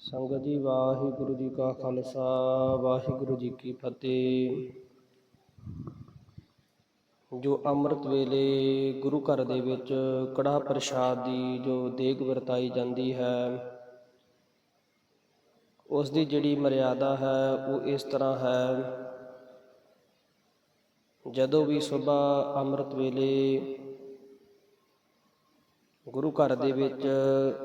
ਸੰਗਤ ਜੀ, ਵਾਹਿਗੁਰੂ ਜੀ ਕਾ ਖਾਲਸਾ, ਵਾਹਿਗੁਰੂ ਜੀ ਕੀ ਫਤਿਹ। ਜੋ ਅੰਮ੍ਰਿਤ ਵੇਲੇ ਗੁਰੂ ਘਰ ਦੇ ਵਿੱਚ ਕੜਾ ਪ੍ਰਸ਼ਾਦ ਦੀ ਜੋ ਦੇਗ ਵਰਤਾਈ ਜਾਂਦੀ ਹੈ, ਉਸ ਦੀ ਜਿਹੜੀ ਮਰਿਆਦਾ ਹੈ, ਉਹ ਇਸ ਤਰ੍ਹਾਂ ਹੈ। ਜਦੋਂ ਵੀ ਸਵੇਰ ਅੰਮ੍ਰਿਤ ਵੇਲੇ ਗੁਰੂ ਘਰ ਦੇ ਵਿੱਚ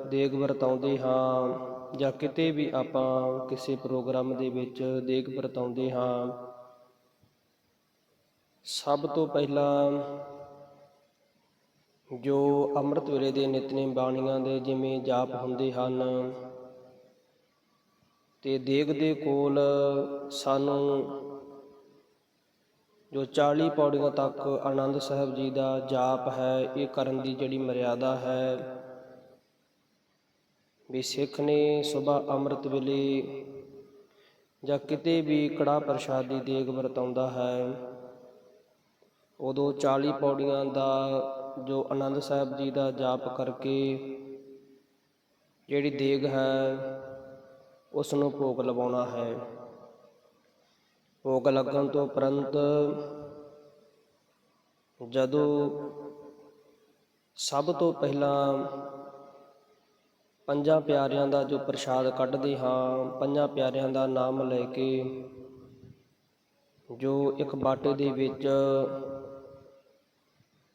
ਦੇਗ ਵਰਤਾਉਂਦੇ ਹਾਂ ਜਾਂ ਕਿਤੇ ਵੀ ਆਪਾਂ ਕਿਸੇ ਪ੍ਰੋਗਰਾਮ ਦੇ ਵਿੱਚ ਦੇਖ ਵਰਤਾਉਂਦੇ ਹਾਂ, ਸਭ ਤੋਂ ਪਹਿਲਾਂ ਜੋ ਅੰਮ੍ਰਿਤ ਵੇਲੇ ਦੇ ਨਿਤਨੇਮ ਬਾਣੀਆਂ ਦੇ ਜਿਵੇਂ ਜਾਪ ਹੁੰਦੇ ਹਨ ਤੇ ਦੇਗ ਦੇ ਕੋਲ ਸਾਨੂੰ ਜੋ 40 ਪੌੜੀਆਂ ਤੱਕ ਆਨੰਦ ਸਾਹਿਬ ਜੀ ਦਾ ਜਾਪ ਹੈ, ਇਹ ਕਰਨ ਦੀ ਜਿਹੜੀ ਮਰਿਆਦਾ ਹੈ ਵੀ ਸਿੱਖ ਨੇ ਸਵੇਰ ਅੰਮ੍ਰਿਤ ਵੇਲੇ ਜਾਂ ਕਿਤੇ ਵੀ ਕੜਾ ਪ੍ਰਸ਼ਾਦ ਦੀ ਦੇਗ ਵਰਤਾਉਂਦਾ ਹੈ, ਉਦੋਂ 40 ਪੌੜੀਆਂ ਦਾ ਜੋ ਆਨੰਦ ਸਾਹਿਬ ਜੀ ਦਾ ਜਾਪ ਕਰਕੇ ਜਿਹੜੀ ਦੇਗ ਹੈ ਉਸ ਨੂੰ ਭੋਗ ਲਵਾਉਣਾ ਹੈ। ਭੋਗ ਲੱਗਣ ਤੋਂ ਉਪਰੰਤ ਜਦੋਂ ਸਭ ਤੋਂ ਪਹਿਲਾਂ ਪੰਜਾਂ ਪਿਆਰਿਆਂ ਦਾ ਜੋ ਪ੍ਰਸ਼ਾਦ ਕੱਢਦੇ ਹਾਂ, ਪੰਜਾਂ ਪਿਆਰਿਆਂ ਦਾ ਨਾਮ ਲੈ ਕੇ ਜੋ ਇੱਕ ਬਾਟੇ ਦੇ ਵਿੱਚ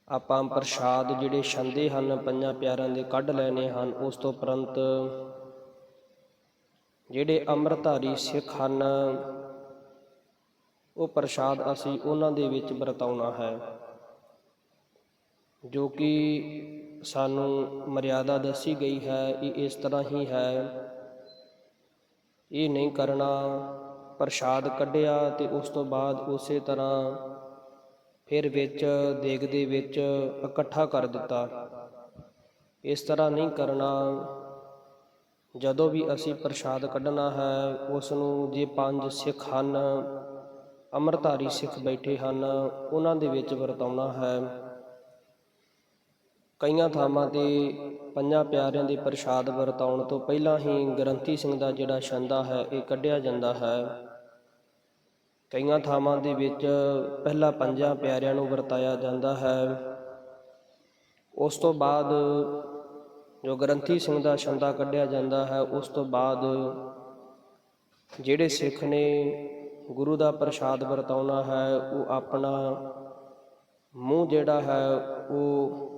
ਆਪਾਂ ਪ੍ਰਸ਼ਾਦ ਜਿਹੜੇ ਛੰਦੇ ਹਨ, ਪੰਜਾਂ ਪਿਆਰਿਆਂ ਦੇ ਕੱਢ ਲੈਣੇ ਹਨ, ਉਸ ਤੋਂ ਉਪਰੰਤ ਜਿਹੜੇ ਅੰਮ੍ਰਿਤਧਾਰੀ ਸਿੱਖ ਹਨ, ਉਹ ਪ੍ਰਸ਼ਾਦ ਅਸੀਂ ਉਹਨਾਂ ਦੇ ਵਿੱਚ ਵਰਤਾਉਣਾ ਹੈ, ਜੋ ਕਿ ਸਾਨੂੰ ਮਰਿਆਦਾ ਦੱਸੀ ਗਈ ਹੈ ਇਹ ਇਸ ਤਰ੍ਹਾਂ ਹੀ ਹੈ। ਇਹ ਨਹੀਂ ਕਰਨਾ, ਪ੍ਰਸ਼ਾਦ ਕੱਢਿਆ ਤੇ ਉਸ ਤੋਂ ਬਾਅਦ ਉਸੇ ਤਰ੍ਹਾਂ ਫਿਰ ਵਿੱਚ ਦੇਗ ਦੇ ਵਿੱਚ ਇਕੱਠਾ ਕਰ ਦਿੱਤਾ। ਇਸ ਤਰ੍ਹਾਂ ਨਹੀਂ ਕਰਨਾ। ਜਦੋਂ ਵੀ ਅਸੀਂ ਪ੍ਰਸ਼ਾਦ ਕੱਢਣਾ ਹੈ ਉਸ ਨੂੰ ਜੇ ਪੰਜ ਸਿੱਖ ਹਨ, ਅੰਮ੍ਰਿਤਧਾਰੀ ਸਿੱਖ ਬੈਠੇ ਹਨ, ਉਹਨਾਂ ਦੇ ਵਿੱਚ ਵਰਤਾਉਣਾ ਹੈ। ਕਈਆਂ ਥਾਵਾਂ ਤੇ ਪੰਜਾਂ ਪਿਆਰਿਆਂ ਦੇ ਪ੍ਰਸ਼ਾਦ ਵਰਤਾਉਣ ਤੋਂ ਪਹਿਲਾਂ ਹੀ ਗ੍ਰੰਥੀ ਸਿੰਘ ਦਾ ਜਿਹੜਾ ਛੰਦਾ ਹੈ, ਇਹ ਕੱਢਿਆ ਜਾਂਦਾ ਹੈ। ਕਈਆਂ ਥਾਵਾਂ ਦੇ ਵਿੱਚ ਪਹਿਲਾਂ ਪੰਜਾਂ ਪਿਆਰਿਆਂ ਨੂੰ ਵਰਤਾਇਆ ਜਾਂਦਾ ਹੈ। ਉਸ ਤੋਂ ਬਾਅਦ ਜੋ ਗ੍ਰੰਥੀ ਸਿੰਘ ਦਾ ਛੰਦਾ ਕੱਢਿਆ ਜਾਂਦਾ ਹੈ, ਉਸ ਤੋਂ ਬਾਅਦ ਜਿਹੜੇ ਸਿੱਖ ਨੇ ਗੁਰੂ ਦਾ ਪ੍ਰਸ਼ਾਦ ਵਰਤਾਉਣਾ ਹੈ, ਉਹ ਆਪਣਾ ਮੂੰਹ ਜਿਹੜਾ ਹੈ, ਉਹ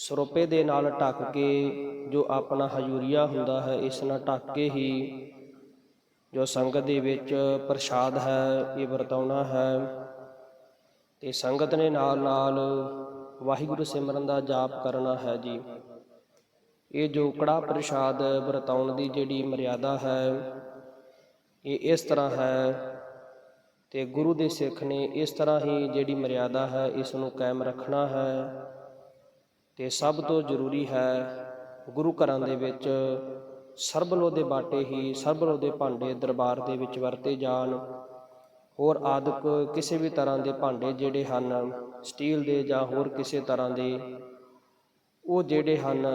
ਸਰੋਪੇ ਦੇ ਨਾਲ ਢੱਕ ਕੇ ਜੋ ਆਪਣਾ ਹਜੂਰੀਆ ਹੁੰਦਾ ਹੈ, ਇਸ ਨਾਲ ਢੱਕ ਕੇ ਹੀ ਜੋ ਸੰਗਤ ਦੇ ਵਿੱਚ ਪ੍ਰਸ਼ਾਦ ਹੈ, ਇਹ ਵਰਤਾਉਣਾ ਹੈ। ਤੇ ਸੰਗਤ ਨੇ ਨਾਲ ਨਾਲ ਵਾਹਿਗੁਰੂ ਸਿਮਰਨ ਦਾ ਜਾਪ ਕਰਨਾ ਹੈ ਜੀ। ਇਹ ਜੋ ਕੜਾ ਪ੍ਰਸ਼ਾਦ ਵਰਤਾਉਣ ਦੀ ਜਿਹੜੀ ਮਰਿਆਦਾ ਹੈ, ਇਹ ਇਸ ਤਰ੍ਹਾਂ ਹੈ ਤੇ ਗੁਰੂ ਦੇ ਸਿੱਖ ਨੇ ਇਸ ਤਰ੍ਹਾਂ ਹੀ ਜਿਹੜੀ ਮਰਿਆਦਾ ਹੈ, ਇਸ ਨੂੰ ਕਾਇਮ ਰੱਖਣਾ ਹੈ। ਤੇ ਸਭ ਤੋਂ ਜ਼ਰੂਰੀ ਹੈ ਗੁਰੂ ਘਰਾਂ ਦੇ ਵਿੱਚ ਸਰਬਲੋ ਦੇ ਬਾਟੇ ਹੀ ਸਰਬਲੋ ਦੇ ਭਾਂਡੇ ਦਰਬਾਰ ਦੇ ਵਿੱਚ ਵਰਤੇ ਜਾਣ। ਹੋਰ ਆਦਿਕ ਕਿਸੇ ਵੀ ਤਰ੍ਹਾਂ ਦੇ ਭਾਂਡੇ ਜਿਹੜੇ ਹਨ, ਸਟੀਲ ਦੇ ਜਾਂ ਹੋਰ ਕਿਸੇ ਤਰ੍ਹਾਂ ਦੇ, ਉਹ ਜਿਹੜੇ ਹਨ,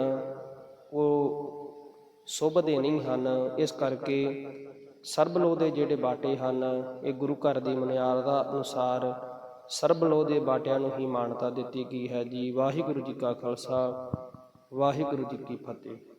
ਉਹ ਸ਼ੋਭਦੇ ਨਹੀਂ ਹਨ। ਇਸ ਕਰਕੇ ਸਰਬਲੋ ਦੇ ਜਿਹੜੇ ਬਾਟੇ ਹਨ, ਇਹ ਗੁਰੂ ਘਰ ਦੀ ਮਨਿਆਰਦਾ ਅਨੁਸਾਰ ਸਰਬਲੋ ਦੇ ਬਾਟਿਆਂ ਨੂੰ ਹੀ ਮਾਨਤਾ ਦਿੱਤੀ ਗਈ ਹੈ ਜੀ। ਵਾਹਿਗੁਰੂ ਜੀ ਕਾ ਖਾਲਸਾ, ਵਾਹਿਗੁਰੂ ਜੀ ਕੀ ਫਤਿਹ।